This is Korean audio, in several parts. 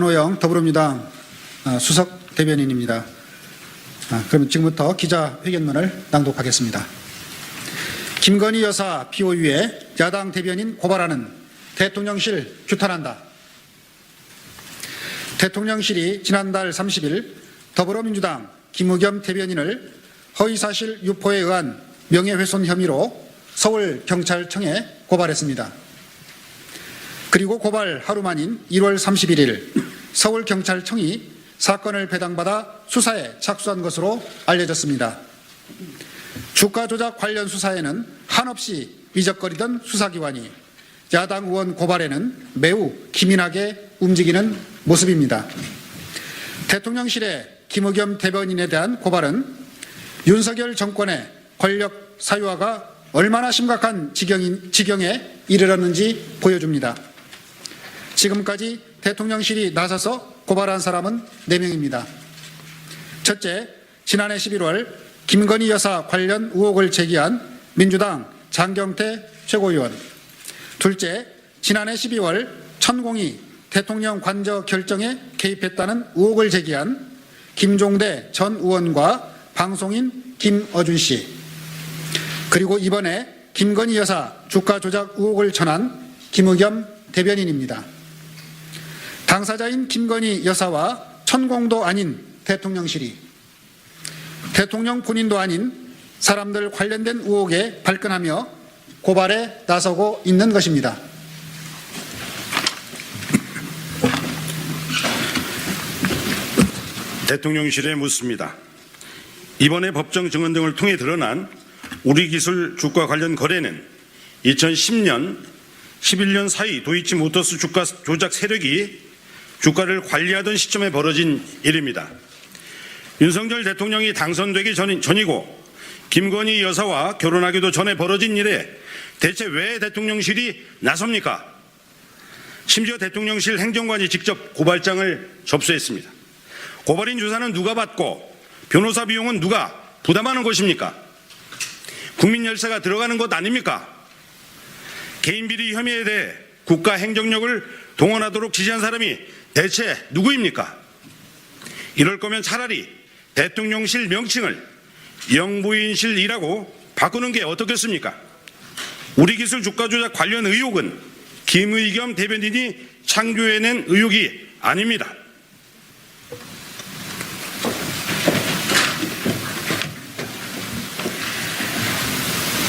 안호영 더불어민주당 어, 수석 대변인입니다. 아, 그럼 지금부터 기자회견문을 낭독하겠습니다. 김건희 여사 피고유에 야당 대변인 고발하는 대통령실 규탄한다. 대통령실이 지난달 30일 더불어민주당 김의겸 대변인을 허위사실 유포에 의한 명예훼손 혐의로 서울경찰청에 고발했습니다. 그리고 고발 하루 만인 1월 31일 서울경찰청이 사건을 배당받아 수사에 착수한 것으로 알려졌습니다. 주가 조작 관련 수사에는 한없이 미적거리던 수사기관이 야당 의원 고발에는 매우 기민하게 움직이는 모습입니다. 대통령실의 김의겸 대변인에 대한 고발은 윤석열 정권의 권력 사유화가 얼마나 심각한 지경에 이르렀는지 보여줍니다. 지금까지 대통령실이 나서서 고발한 사람은 4명입니다. 첫째, 지난해 11월 김건희 여사 관련 의혹을 제기한 민주당 장경태 최고위원. 둘째, 지난해 12월 천공이 대통령 관저 결정에 개입했다는 의혹을 제기한 김종대 전 의원과 방송인 김어준 씨. 그리고 이번에 김건희 여사 주가 조작 의혹을 전한 김의겸 대변인입니다. 당사자인 김건희 여사와 천공도 아닌 대통령실이 대통령 본인도 아닌 사람들 관련된 의혹에 발끈하며 고발에 나서고 있는 것입니다. 대통령실에 묻습니다. 이번에 법정 증언 등을 통해 드러난 우리 기술 주가 관련 거래는 2010년, 11년 사이 도이치 모터스 주가 조작 세력이 주가를 관리하던 시점에 벌어진 일입니다. 윤석열 대통령이 당선되기 전, 전이고 김건희 여사와 결혼하기도 전에 벌어진 일에 대체 왜 대통령실이 나섭니까? 심지어 대통령실 행정관이 직접 고발장을 접수했습니다. 고발인 조사는 누가 받고 변호사 비용은 누가 부담하는 것입니까? 국민 열세가 들어가는 것 아닙니까? 개인 비리 혐의에 대해 국가 행정력을 동원하도록 지시한 사람이 대체 누구입니까? 이럴 거면 차라리 대통령실 명칭을 영부인실이라고 바꾸는 게 어떻겠습니까? 우리 기술 주가 조작 관련 의혹은 김의겸 대변인이 창조해낸 의혹이 아닙니다.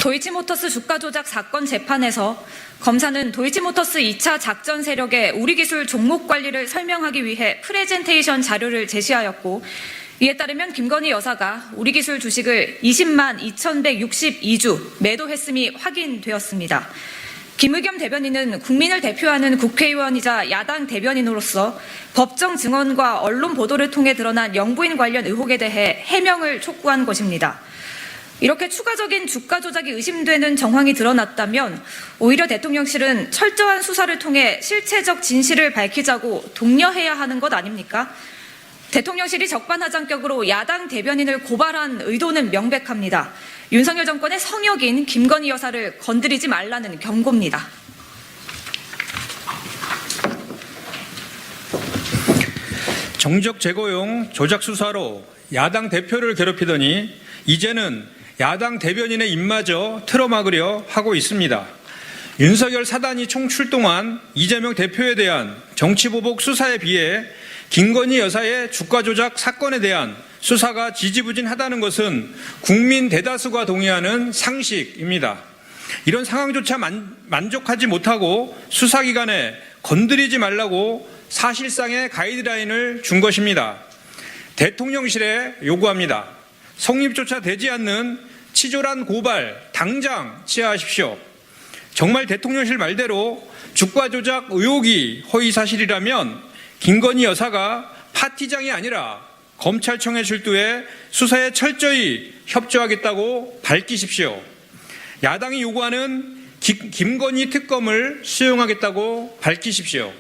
도이치모터스 주가 조작 사건 재판에서 검사는 도이치모터스 2차 작전 세력의 우리 기술 종목 관리를 설명하기 위해 프레젠테이션 자료를 제시하였고 이에 따르면 김건희 여사가 우리 기술 주식을 20만 2,162주 매도했음이 확인되었습니다. 김의겸 대변인은 국민을 대표하는 국회의원이자 야당 대변인으로서 법정 증언과 언론 보도를 통해 드러난 영부인 관련 의혹에 대해 해명을 촉구한 것입니다. 이렇게 추가적인 주가 조작이 의심되는 정황이 드러났다면 오히려 대통령실은 철저한 수사를 통해 실체적 진실을 밝히자고 독려해야 하는 것 아닙니까? 대통령실이 적반하장격으로 야당 대변인을 고발한 의도는 명백합니다. 윤석열 정권의 성역인 김건희 여사를 건드리지 말라는 경고입니다. 정적 제거용 조작 수사로 야당 대표를 괴롭히더니 이제는 야당 대변인의 입마저 틀어막으려 하고 있습니다. 윤석열 사단이 총 출동한 이재명 대표에 대한 정치보복 수사에 비해 김건희 여사의 주가 조작 사건에 대한 수사가 지지부진하다는 것은 국민 대다수가 동의하는 상식입니다. 이런 상황조차 만, 만족하지 못하고 수사기관에 건드리지 말라고 사실상의 가이드라인을 준 것입니다. 대통령실에 요구합니다. 성립조차 되지 않는 치졸한 고발 당장 취하하십시오. 정말 대통령실 말대로 주가 조작 의혹이 허위 사실이라면 김건희 여사가 파티장이 아니라 검찰청에 출두해 수사에 철저히 협조하겠다고 밝히십시오. 야당이 요구하는 김건희 특검을 수용하겠다고 밝히십시오.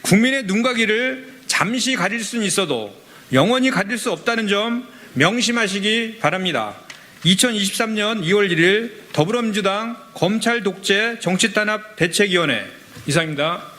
국민의 눈과 귀를 잠시 가릴 수는 있어도 영원히 가릴 수 없다는 점 명심하시기 바랍니다. 2023년 2월 1일 더불어민주당 검찰 독재 정치탄압 대책위원회 이상입니다.